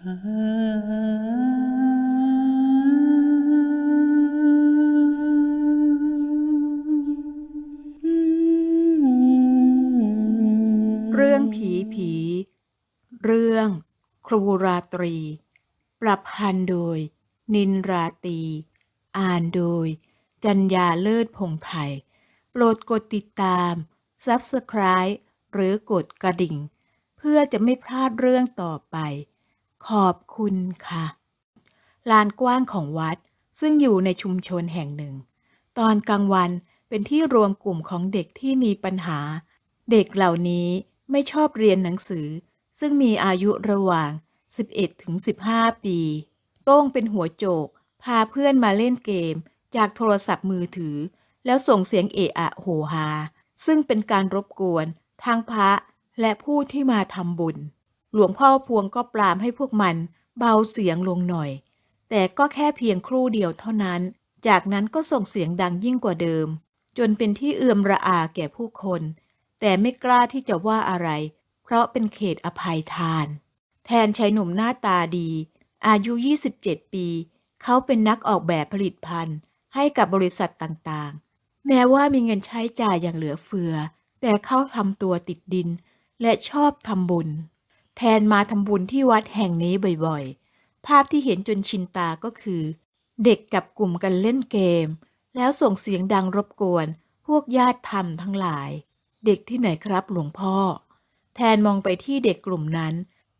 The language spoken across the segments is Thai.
เรื่องผีผี เรื่อง ครูราตรี ประพันธ์โดย นินราตี อ่านโดย จัญญาเลิศพงไทย โปรดกดติดตาม Subscribe หรือกดกระดิ่ง เพื่อจะไม่พลาดเรื่องต่อไป ขอบคุณค่ะ ลานกว้างของวัดซึ่งอยู่ในชุมชนแห่งหนึ่ง ตอนกลางวันเป็นที่รวมกลุ่มของเด็กที่มีปัญหา เด็กเหล่านี้ไม่ชอบเรียนหนังสือ ซึ่งมีอายุระหว่าง 11ถึง15 ปี โต้งเป็นหัวโจก พาเพื่อนมาเล่นเกม จากโทรศัพท์มือถือ แล้วส่งเสียงเอะอะโหฮาซึ่งเป็นการรบกวนทั้งพระและผู้ที่มาทำบุญ หลวงพ่อพวงก็ปรามให้พวกมันเบาเสียงลงหน่อย แต่ก็แค่เพียงครู่เดียวเท่านั้น จากนั้นก็ส่งเสียงดังยิ่งกว่าเดิม จนเป็นที่เอื่อมระอาแก่ผู้คน แต่ไม่กล้าที่จะว่าอะไร เพราะเป็นเขตอภัยทาน แทนชายหนุ่มหน้าตาดี อายุ 27 ปี เขาเป็นนักออกแบบผลิตภัณฑ์ ให้กับบริษัทต่างๆ แม้ว่ามีเงินใช้จ่ายอย่างเหลือเฟือ แต่เขาทำตัวติดดิน และชอบทำบุญ แทนมาทำบุญที่วัดแห่งนี้บ่อยๆ ภาพที่เห็นจนชินตาก็คือ เด็กจับกลุ่มกันเล่นเกม แล้วส่งเสียงดังรบกวน พวกญาติธรรมทั้งหลาย เด็กที่ไหนครับหลวงพ่อ แทนมองไปที่เด็กกลุ่มนั้น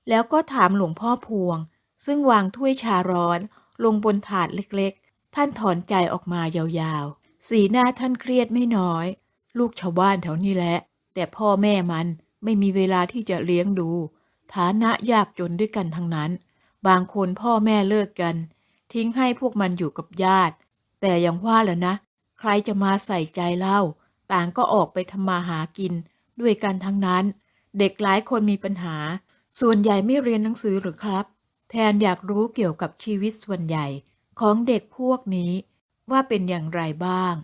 แล้วก็ถามหลวงพ่อพวง ซึ่งวางถ้วยชาร้อน ลงบนถาดเล็กๆ ท่านถอนใจออกมายาวๆ สีหน้าท่านเครียดไม่น้อย ลูกชาวบ้านแถวนี้แหละ แต่พ่อแม่มันไม่มีเวลาที่จะเลี้ยงดู ฐานะยากจนด้วยกันทั้งนั้น บางคนพ่อแม่เลิกกัน ทิ้งให้พวกมันอยู่กับญาติ แต่ยังว่าแหล้วนะ ใครจะมาใส่ใจเล่า ต่างก็ออกไปทำมาหากิน ด้วยกันทั้งนั้น เด็กหลายคนมีปัญหา ส่วนใหญ่ไม่เรียนหนังสือหรือครับ แทนอยากรู้เกี่ยวกับชีวิตส่วนใหญ่ของเด็กพวกนี้ ว่าเป็นอย่างไรบ้าง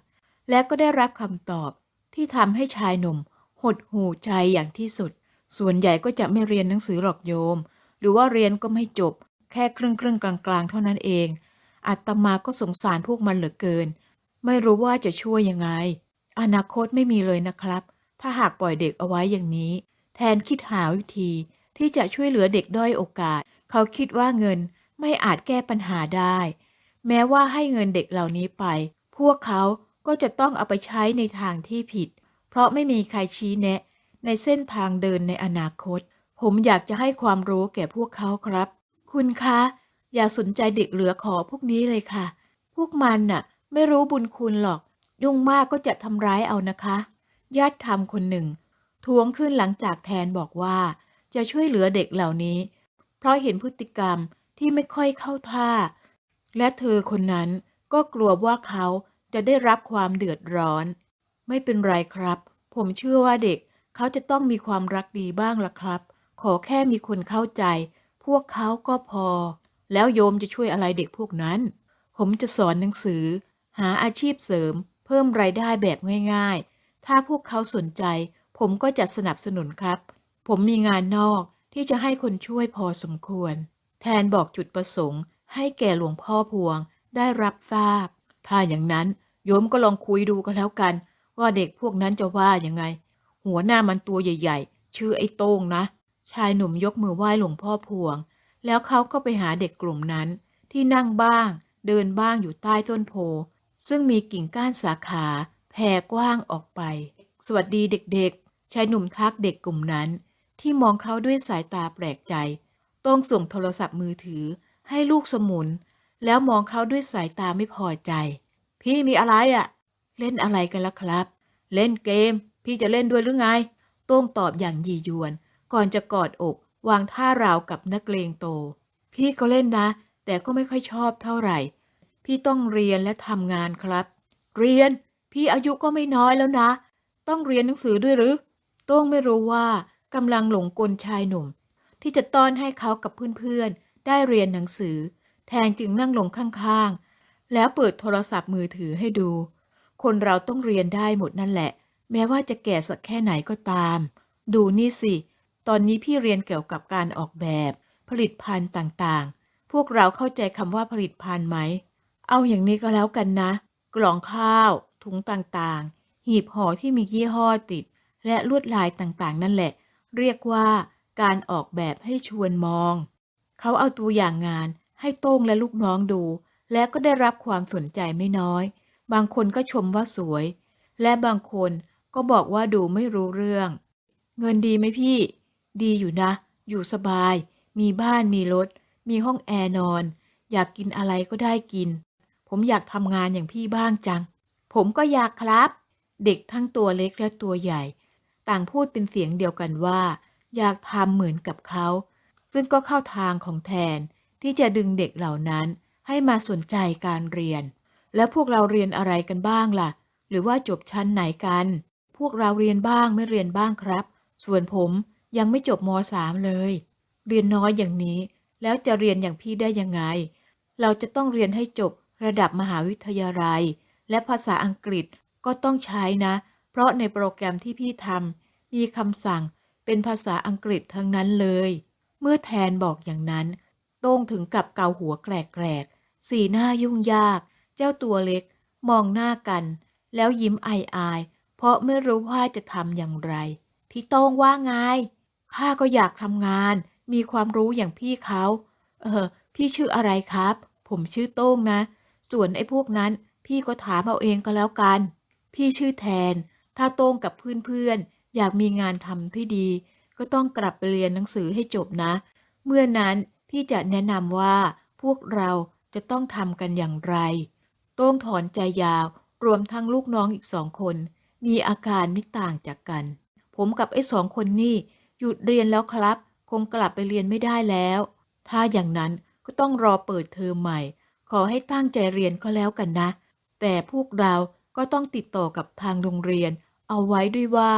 และก็ได้รับคำตอบที่ทำให้ชายหนุ่มหดหูใจอย่างที่สุด ส่วนใหญ่ก็จะไม่เรียนหนังสือหรอกโยม หรือว่าเรียนก็ไม่จบ แค่ครึ่งครึ่งกลางๆ เท่านั้นเองอาตมาก็สงสารพวกมันเหลือเกิน ไม่รู้ว่าจะช่วยยังไง อนาคตไม่มีเลยนะครับ ถ้าหากปล่อยเด็กเอาไว้อย่างนี้ แทนคิดหาวิธี ที่จะช่วยเหลือเด็กด้อยโอกาส เขาคิดว่าเงินไม่อาจแก้ปัญหาได้ แม้ว่าให้เงินเด็กเหล่านี้ไป พวกเขาก็จะต้องเอาไปใช้ในทางที่ผิด เพราะไม่มีใครชี้แนะ ในเส้นทางเดินในอนาคต ผมอยากจะให้ความรู้แก่พวกเขาครับ คุณคะ อย่าสนใจเด็กเหลือขอพวกนี้เลยค่ะ พวกมันน่ะ ไม่รู้บุญคุณหรอก ยุ่งมากก็จะทำร้ายเอานะคะ ญาติธรรมคนหนึ่ง ทวงขึ้นหลังจากแทนบอกว่า จะช่วยเหลือเด็กเหล่านี้ เพราะเห็นพฤติกรรมที่ไม่ค่อยเข้าท่า และเธอคนนั้นก็กลัวว่าเขาจะได้รับความเดือดร้อน ไม่เป็นไรครับ ผมเชื่อว่าเด็ก เขาจะต้องมีความรักดีบ้างล่ะครับ ขอแค่มีคนเข้าใจ พวกเขาก็พอ แล้วโยมจะช่วยอะไรเด็กพวกนั้น ผมจะสอนหนังสือ หาอาชีพเสริม เพิ่มรายได้แบบง่าย ๆ ถ้าพวกเขาสนใจ ผมก็จะสนับสนุนครับ ผมมีงานนอกที่จะให้คนช่วยพอสมควร แทนบอกจุดประสงค์ ให้แก่หลวงพ่อพวงได้รับทราบ ถ้าอย่างนั้นโยมก็ลองคุยดูก็แล้วกัน ว่าเด็กพวกนั้นจะว่ายังไง หัวหน้ามันตัวใหญ่ ๆ ชื่อไอ้โต้งนะ ชายหนุ่มยกมือไหว้หลวงพ่อพวง แล้วเขาก็ไปหาเด็กกลุ่มนั้นที่นั่งบ้าง เดินบ้างอยู่ใต้ต้นโพ ซึ่งมีกิ่งก้านสาขาแผ่กว้างออกไป สวัสดีเด็กๆ ชายหนุ่มทักเด็กกลุ่มนั้น ที่มองเขาด้วยสายตาแปลกใจโต้องส่งโทรศัพท์มือถือให้ลูกสมุน แล้วมองเขาด้วยสายตาไม่พอใจ พี่มีอะไรอะ่ะ เล่นอะไรกันล่ะครับ เล่นเกม พี่จะเล่นด้วยหรือไง โต้งตอบอย่างยียวน ก่อนจะกอดอก วางท่าราวกับนักเลงโต พี่ก็เล่นนะ แต่ก็ไม่ค่อยชอบเท่าไหร่ พี่ต้องเรียนและทำงานครับ เรียน พี่อายุก็ไม่น้อยแล้วนะ ต้องเรียนหนังสือด้วยหรือ โต้งไม่รู้ว่ากำลังหลงกลชายหนุ่ม ที่จะต้อนให้เขากับเพื่อนๆ ได้เรียนหนังสือ แทนจึงนั่งลงข้างๆ แล้วเปิดโทรศัพท์มือถือให้ดู คนเราต้องเรียนได้หมดนั่นแหละ แม้ว่าจะแก่สักแค่ไหนก็ตาม ดูนี่สิ ตอนนี้พี่เรียนเกี่ยวกับการออกแบบ ผลิตภัณฑ์ต่างๆ พวกเราเข้าใจคำว่าผลิตภัณฑ์ไหม เอาอย่างนี้ก็แล้วกันนะ กล่องข้าว ถุงต่างๆ หีบห่อที่มียี่ห้อติด และลวดลายต่างๆ นั่นแหละ เรียกว่าการออกแบบให้ชวนมอง เขาเอาตัวอย่างงานให้โต้งและลูกน้องดู และก็ได้รับความสนใจไม่น้อย บางคนก็ชมว่าสวย และบางคน ก็บอกว่าดูไม่รู้เรื่อง เงินดีไหมพี่ ดีอยู่นะ อยู่สบาย มีบ้านมีรถ มีห้องแอร์นอน อยากกินอะไรก็ได้กิน ผมอยากทำงานอย่างพี่บ้างจัง ผมก็อยากครับ เด็กทั้งตัวเล็กและตัวใหญ่ ต่างพูดเป็นเสียงเดียวกันว่า อยากทำเหมือนกับเขา ซึ่งก็เข้าทางของแทนที่จะดึงเด็กเหล่านั้นให้มาสนใจการเรียน แล้วพวกเราเรียนอะไรกันบ้างล่ะ หรือว่าจบชั้นไหนกัน พวกเราเรียนบ้างไม่เรียนบ้างครับ ส่วนผมยังไม่จบม .3 เลย เรียนน้อยอย่างนี้ แล้วจะเรียนอย่างพี่ได้ยังไง เราจะต้องเรียนให้จบระดับมหาวิทยาลัย และภาษาอังกฤษก็ต้องใช้นะ เพราะในโปรแกรมที่พี่ทำมีคำสั่งเป็นภาษาอังกฤษทั้งนั้นเลย เมื่อแทนบอกอย่างนั้น โต้งถึงกับเกาหัวแกรกๆสีหน้ายุ่งยาก เจ้าตัวเล็ก มองหน้ากัน แล้วยิ้มอายๆ เพราะไม่รู้ว่าจะทำอย่างไร พี่โต้งว่าไงข้าก็อยากทำงาน มีความรู้อย่างพี่เขา เออ พี่ชื่ออะไรครับ ผมชื่อโต้งนะ ส่วนไอ้พวกนั้น พี่ก็ถามเอาเองก็แล้วกัน พี่ชื่อแทน ถ้าโต้งกับเพื่อนๆ อยากมีงานทำที่ดี ก็ต้องกลับไปเรียนหนังสือให้จบนะ เมื่อนั้นพี่จะแนะนำว่าพวกเราจะต้องทำกันอย่างไร โต้งถอนใจยาว รวมทั้งลูกน้องอีกสองคน มีอาการไม่ต่างจากกัน ผมกับไอ้สองคนนี่หยุดเรียนแล้วครับ คงกลับไปเรียนไม่ได้แล้ว ถ้าอย่างนั้นก็ต้องรอเปิดเทอมใหม่ ขอให้ตั้งใจเรียนก็แล้วกันนะ แต่พวกเราก็ต้องติดต่อกับทางโรงเรียน เอาไว้ด้วยว่า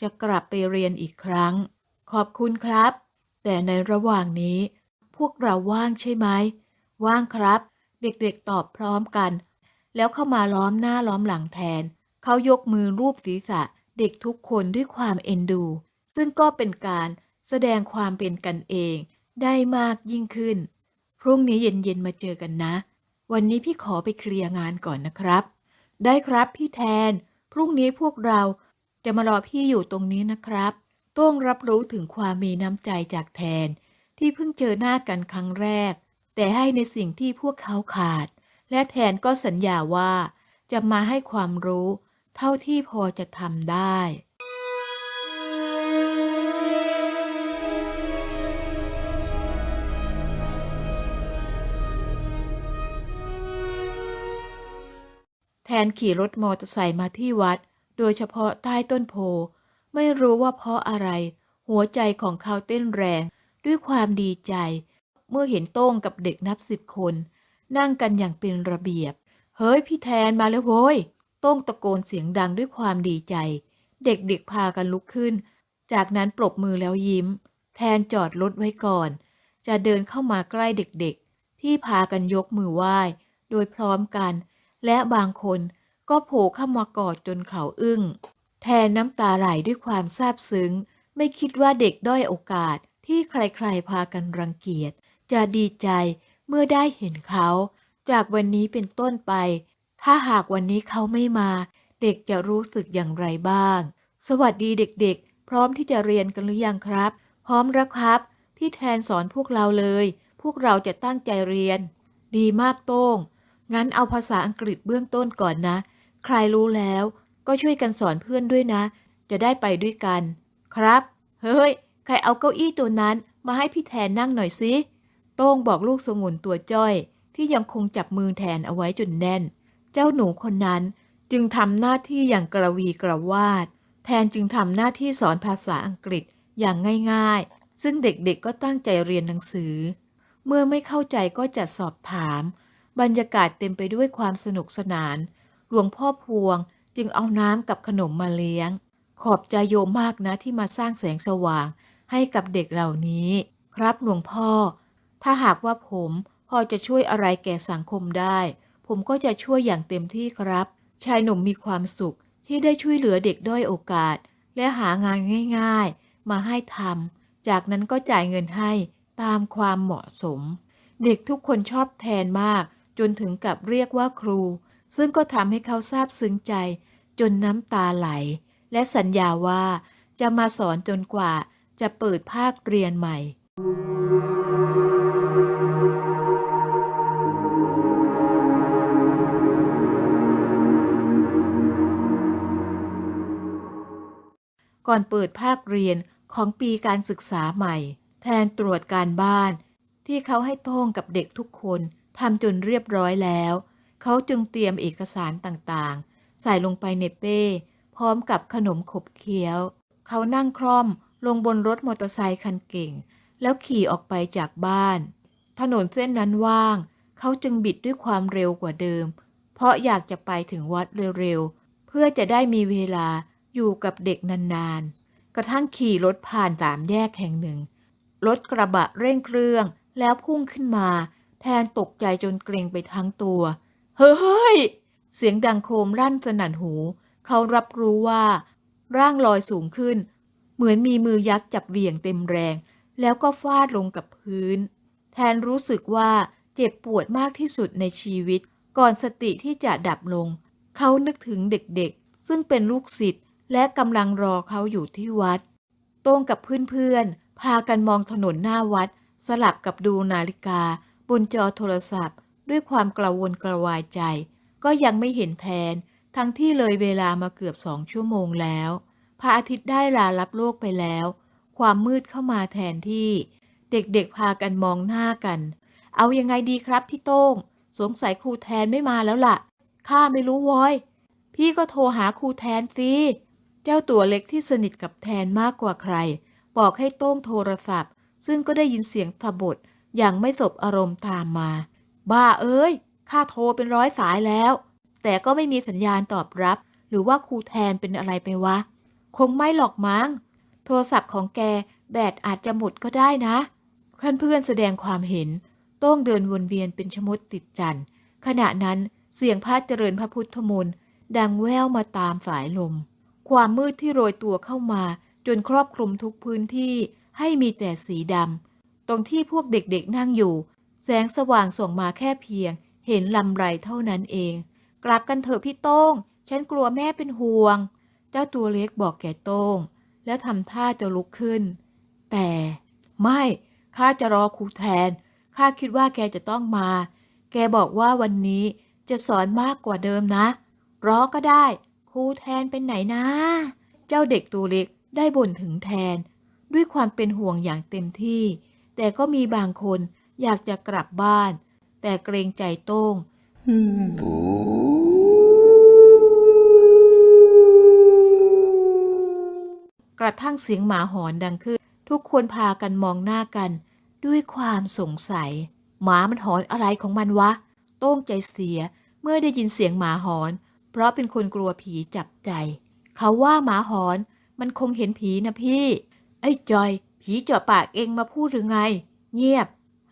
จะกลับไปเรียนอีกครั้ง ขอบคุณครับ แต่ในระหว่างนี้ พวกเราว่างใช่ไหม ว่างครับ เด็กๆตอบพร้อมกัน แล้วเข้ามาล้อมหน้าล้อมหลังแทน เขายกมือรูปศีรษะเด็กทุกคนด้วยความเอ็นดู ซึ่งก็เป็นการแสดงความเป็นกันเองได้มากยิ่งขึ้น พรุ่งนี้เย็นๆมาเจอกันนะ วันนี้พี่ขอไปเคลียร์งานก่อนนะครับ ได้ครับพี่แทน พรุ่งนี้พวกเราจะมารอพี่อยู่ตรงนี้นะครับโต้งรับรู้ถึงความมีน้ำใจจากแทน ที่เพิ่งเจอหน้ากันครั้งแรก แต่ให้ในสิ่งที่พวกเขาขาด และแทนก็สัญญาว่าจะมาให้ความรู้ เท่าที่พอจะทำได้ แทนขี่รถมอเตอร์ไซค์มาที่วัด โดยเฉพาะใต้ต้นโพ ไม่รู้ว่าเพราะอะไร หัวใจของเขาเต้นแรงด้วยความดีใจ เมื่อเห็นโต้งกับเด็กนับสิบคน นั่งกันอย่างเป็นระเบียบ เฮ้ยพี่แทนมาแล้วโว้ย โต้งตะโกนเสียงดังด้วยความดีใจ เด็กๆพากันลุกขึ้น จากนั้นปรบมือแล้วยิ้ม แทนจอดรถไว้ก่อน จะเดินเข้ามาใกล้เด็กๆ ที่พากันยกมือไหว้ โดยพร้อมกัน และบางคนก็โผล่เข้ามากอดจนเขาอึ้ง แทนน้ำตาไหลด้วยความซาบซึ้ง ไม่คิดว่าเด็กด้อยโอกาสที่ใครๆพากันรังเกียจ จะดีใจเมื่อได้เห็นเขา จากวันนี้เป็นต้นไป ถ้าหากวันนี้เขาไม่มา เด็กจะรู้สึกอย่างไรบ้าง สวัสดีเด็กๆ พร้อมที่จะเรียนกันหรือยังครับ พร้อมแล้วครับ พี่แทนสอนพวกเราเลย พวกเราจะตั้งใจเรียน ดีมากโต้ง งั้นเอาภาษาอังกฤษเบื้องต้นก่อนนะ ใครรู้แล้วก็ช่วยกันสอนเพื่อนด้วยนะ จะได้ไปด้วยกัน ครับ เฮ้ย ใครเอาเก้าอี้ตัวนั้นมาให้พี่แทนนั่งหน่อยสิ โต้งบอกลูกสมุนตัวจ้อย ที่ยังคงจับมือแทนเอาไว้จนแน่น เจ้าหนูคนนั้นจึงทำหน้าที่อย่างกระวีกระวาด แทนจึงทำหน้าที่สอนภาษาอังกฤษอย่างง่ายๆ ซึ่งเด็กๆก็ตั้งใจเรียนหนังสือ เมื่อไม่เข้าใจก็จะสอบถาม บรรยากาศเต็มไปด้วยความสนุกสนาน หลวงพ่อพวงจึงเอาน้ำกับขนมมาเลี้ยง ขอบใจโยมมากนะที่มาสร้างแสงสว่างให้กับเด็กเหล่านี้ ครับหลวงพ่อ ถ้าหากว่าผมพอจะช่วยอะไรแก่สังคมได้ ผมก็จะช่วยอย่างเต็มที่ครับ ชายหนุ่มมีความสุขที่ได้ช่วยเหลือเด็กด้อยโอกาส และหางานง่ายๆ มาให้ทำจากนั้นก็จ่ายเงินให้ตามความเหมาะสม เด็กทุกคนชอบแทนมาก จนถึงกับเรียกว่าครู ซึ่งก็ทำให้เขาซาบซึ้งใจ จนน้ำตาไหล และสัญญาว่าจะมาสอนจนกว่าจะเปิดภาคเรียนใหม่ ก่อนเปิดภาคเรียนของปีการศึกษาใหม่ แทนตรวจการบ้าน ที่เขาให้โต้งกับเด็กทุกคนทำจนเรียบร้อยแล้ว เขาจึงเตรียมเอกสารต่างๆ ใส่ลงไปในเป้ พร้อมกับขนมขบเคี้ยว เขานั่งคล่อมลงบนรถมอเตอร์ไซค์คันเก่ง แล้วขี่ออกไปจากบ้าน ถนนเส้นนั้นว่าง เขาจึงบิดด้วยความเร็วกว่าเดิม เพราะอยากจะไปถึงวัดเร็วๆ เพื่อจะได้มีเวลา อยู่กับเด็กนานๆ กระทั่งขี่รถผ่านสามแยกแห่งหนึ่ง รถกระบะเร่งเครื่องแล้วพุ่งขึ้นมา แทนตกใจจนเกรงไปทั้งตัว เฮ้ย เสียงดังโครมรั่นสนั่นหู เขารับรู้ว่า ร่างลอยสูงขึ้น เหมือนมีมือยักษ์จับเหวี่ยงเต็มแรง แล้วก็ฟาดลงกับพื้น แทนรู้สึกว่าเจ็บปวดมากที่สุดในชีวิต ก่อนสติที่จะดับลง เขานึกถึงเด็กๆ ซึ่งเป็นลูกศิษย์ และกำลังรอเขาอยู่ที่วัด โต้งกับเพื่อนๆ พากันมองถนนหน้าวัด สลับกับดูนาฬิกา บนจอโทรศัพท์ ด้วยความกระวนกระวายใจ ก็ยังไม่เห็นแทน ทั้งที่เลยเวลามาเกือบสองชั่วโมงแล้วพระอาทิตย์ได้ลาลับโลกไปแล้ว ความมืดเข้ามาแทนที่ เด็กๆพากันมองหน้ากัน เอายังไงดีครับพี่โต้ง สงสัยครูแทนไม่มาแล้วล่ะข้าไม่รู้วอย พี่ก็โทรหาครูแทนสิ เจ้าตัวเล็กที่สนิทกับแทนมากกว่าใคร บอกให้โต้งโทรศัพท์ ซึ่งก็ได้ยินเสียงทบทอย่างไม่สบอารมณ์ตามมา บ้าเอ้ยข้าโทรเป็นร้อยสายแล้ว แต่ก็ไม่มีสัญญาณตอบรับ หรือว่าครูแทนเป็นอะไรไปวะ คงไม่หรอกมั้ง โทรศัพท์ของแกแบตอาจจะหมดก็ได้นะ เพื่อนๆแสดงความเห็น โต้งเดินวนเวียนเป็นชมดติดจันขณะนั้นเสียงพระเจริญพระพุทธมนต์ดังแว่วมาตามสายลม ความมืดที่โรยตัวเข้ามา จนครอบคลุมทุกพื้นที่ให้มีแต่สีดำตรงที่พวกเด็กๆนั่งอยู่ แสงสว่างส่งมาแค่เพียง เห็นลำไรเท่านั้นเอง กลับกันเถอะพี่โต้ง ฉันกลัวแม่เป็นห่วง เจ้าตัวเล็กบอกแก่โต้ง แล้วทำท่าจะลุกขึ้น แต่ไม่ข้าจะรอครูแทนข้าคิดว่าแกจะต้องมา แกบอกว่าวันนี้จะสอนมากกว่าเดิมนะ รอก็ได้ ครูแทนเป็นไหนนะ เจ้าเด็กตัวเล็กได้บ่นถึงแทน ด้วยความเป็นห่วงอย่างเต็มที่ แต่ก็มีบางคนอยากจะกลับบ้าน แต่เกรงใจโต้งกระทั่งเสียงหมาหอนดังขึ้น ทุกคนพากันมองหน้ากัน ด้วยความสงสัย หมามันหอนอะไรของมันวะ โต้งใจเสียเมื่อได้ยินเสียงหมาหอน เพราะเป็นคนกลัวผีจับใจ เขาว่าหมาหอน มันคงเห็นผีนะพี่ ไอ้จอย ผีเจาะปากเองมาพูดหรือไง เงียบ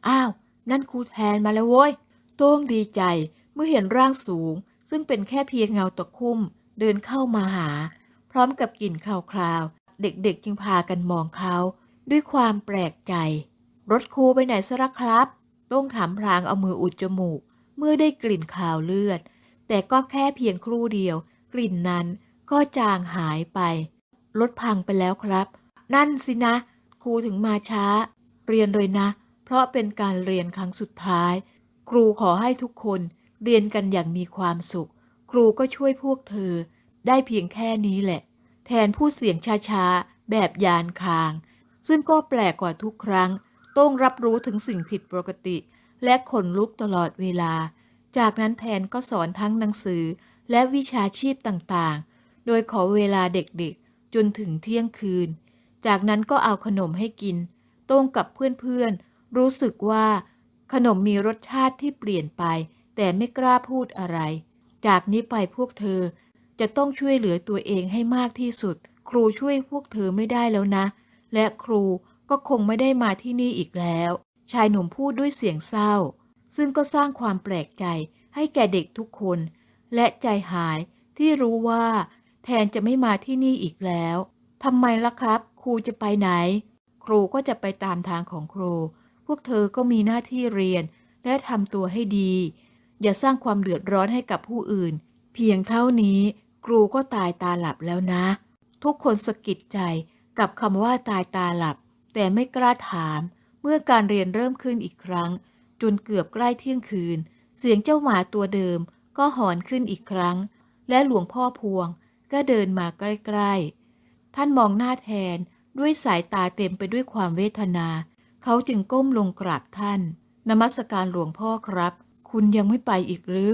อ้าว นั่นครูแทนมาแล้วโว้ย โต้งดีใจเมื่อเห็นร่างสูง ซึ่งเป็นแค่เพียงเงาตะคุ่ม เดินเข้ามาหา พร้อมกับกลิ่นคราว เด็กๆจึงพากันมองเขา ด้วยความแปลกใจ รถครูไปไหนซะละครับต้องถามพลางเอามืออุดจมูก เมื่อได้กลิ่นคาวเลือด แต่ก็แค่เพียงครู่เดียว กลิ่นนั้นก็จางหายไป รถพังไปแล้วครับ นั่นสินะ ครูถึงมาช้า เรียนเลยนะ เพราะเป็นการเรียนครั้งสุดท้าย ครูขอให้ทุกคนเรียนกันอย่างมีความสุข ครูก็ช่วยพวกเธอ ได้เพียงแค่นี้แหละ แทนผู้เสียงช้าๆ แบบยานคาง ซึ่งก็แปลกกว่าทุกครั้ง ต้องรับรู้ถึงสิ่งผิดปกติ และขนลุกตลอดเวลา จากนั้นแทนก็สอนทั้งหนังสือและวิชาชีพต่างๆ โดยขอเวลาเด็กๆ จนถึงเที่ยงคืน จากนั้นก็เอาขนมให้กิน โต้งกับเพื่อนๆ รู้สึกว่า ขนมมีรสชาติที่เปลี่ยนไป แต่ไม่กล้าพูดอะไร จากนี้ไปพวกเธอจะต้องช่วยเหลือตัวเองให้มากที่สุด ครูช่วยพวกเธอไม่ได้แล้วนะ และครูก็คงไม่ได้มาที่นี่อีกแล้ว ชายหนุ่มพูดด้วยเสียงเศร้า ซึ่งก็สร้างความแปลกใจให้แก่เด็กทุกคน และใจหายที่รู้ว่า แทนจะไม่มาที่นี่อีกแล้วทำไมล่ะครับ ครูจะไปไหน ครูก็จะไปตามทางของครู พวกเธอก็มีหน้าที่เรียน และทำตัวให้ดี อย่าสร้างความเดือดร้อนให้กับผู้อื่น เพียงเท่านี้ ครูก็ตายตาหลับแล้วนะ ทุกคนสะกิดใจกับคำว่าตายตาหลับ แต่ไม่กล้าถาม เมื่อการเรียนเริ่มขึ้นอีกครั้ง จนเกือบใกล้เที่ยงคืน เสียงเจ้าหมาตัวเดิมก็หอนขึ้นอีกครั้ง และหลวงพ่อพวงก็เดินมาใกล้ๆ ท่านมองหน้าแทนด้วยสายตาเต็มไปด้วยความเวทนา เขาจึงก้มลงกราบท่าน นมัสการหลวงพ่อครับ คุณยังไม่ไปอีกหรือ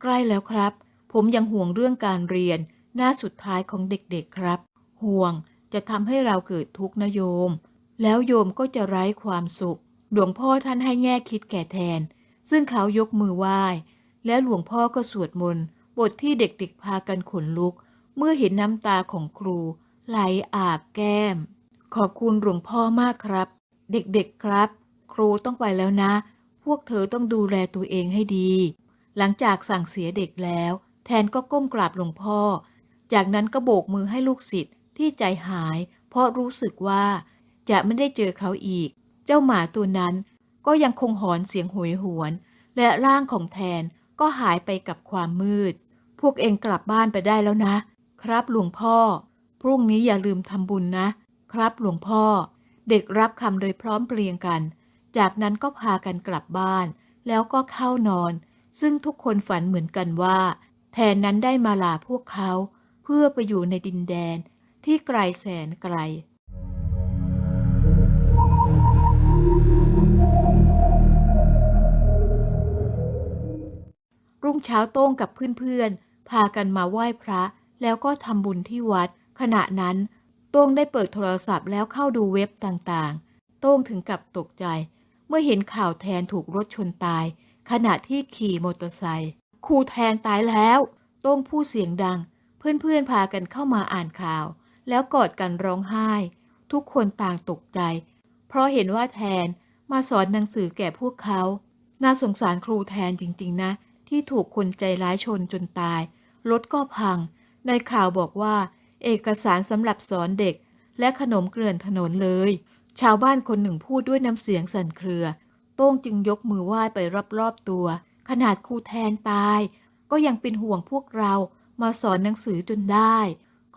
ใกล้แล้วครับ ผมยังห่วงเรื่องการเรียน หน้าสุดท้ายของเด็กๆครับ ห่วงจะทำให้เราเกิดทุกข์นะโยม แล้วโยมก็จะไร้ความสุข หลวงพ่อท่านให้แง่คิดแก่แทน ซึ่งเขายกมือไหว้ และหลวงพ่อก็สวดมนต์ บทที่เด็กๆพากันขนลุก เมื่อเห็นน้ำตาของครู ไหลอาบแก้ม ขอบคุณหลวงพ่อมากครับ เด็กๆครับ ครูต้องไปแล้วนะ พวกเธอต้องดูแลตัวเองให้ดี หลังจากสั่งเสียเด็กแล้ว แทนก็ก้มกราบหลวงพ่อ จากนั้นก็โบกมือให้ลูกศิษย์ที่ใจหาย เพราะรู้สึกว่าจะไม่ได้เจอเขาอีก จ้าหมาตัวนั้นก็ยังคงหอนเสียงโหยหวน และร่างของแทนก็หายไปกับความมืด พวกเองกลับบ้านไปได้แล้วนะ ครับหลวงพ่อ พรุ่งนี้อย่าลืมทำบุญนะ ครับหลวงพ่อ เด็กรับคำโดยพร้อมเพรียงกัน จากนั้นก็พากันกลับบ้าน แล้วก็เข้านอน ซึ่งทุกคนฝันเหมือนกันว่า แทนนั้นได้มาลาพวกเขา เพื่อไปอยู่ในดินแดนที่ไกลแสนไกล รุ่งเช้าโต้งกับเพื่อนๆ พากันมาไหว้พระ แล้วก็ทำบุญที่วัด ขณะนั้น โต้งได้เปิดโทรศัพท์แล้วเข้าดูเว็บต่างๆ โต้งถึงกับตกใจ เมื่อเห็นข่าวแทนถูกรถชนตาย ขณะที่ขี่มอเตอร์ไซค์ครูแทนตายแล้ว โต้งพูดเสียงดัง เพื่อนๆพากันเข้ามาอ่านข่าว แล้วกอดกันร้องไห้ ทุกคนต่างตกใจ เพราะเห็นว่าแทนมาสอนหนังสือแก่พวกเขา น่าสงสารครูแทนจริง ๆ นะ ที่ถูกคนใจร้ายชนจนตาย รถก็พัง ในข่าวบอกว่า เอกสารสำหรับสอนเด็ก และขนมเกลื่อนถนนเลย ชาวบ้านคนหนึ่งพูดด้วยน้ำเสียงสั่นเครือ โต้งจึงยกมือไหว้ไปรอบๆตัว ขนาดครูแทนตาย ก็ยังเป็นห่วงพวกเรามาสอนหนังสือจนได้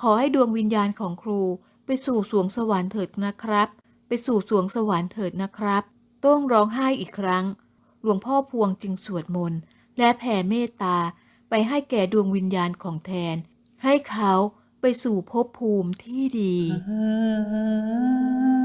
ขอให้ดวงวิญญาณของครูไปสู่สวงสวรรค์เถิดนะครับ ไปสู่สวงสวรรค์เถิดนะครับ โต้งร้องไห้อีกครั้ง หลวงพ่อพวงจึงสวดมนต์ และแผ่เมตตาไปให้แก่ดวงวิญญาณของแทน ให้เขาไปสู่ภพภูมิที่ดี uh-huh.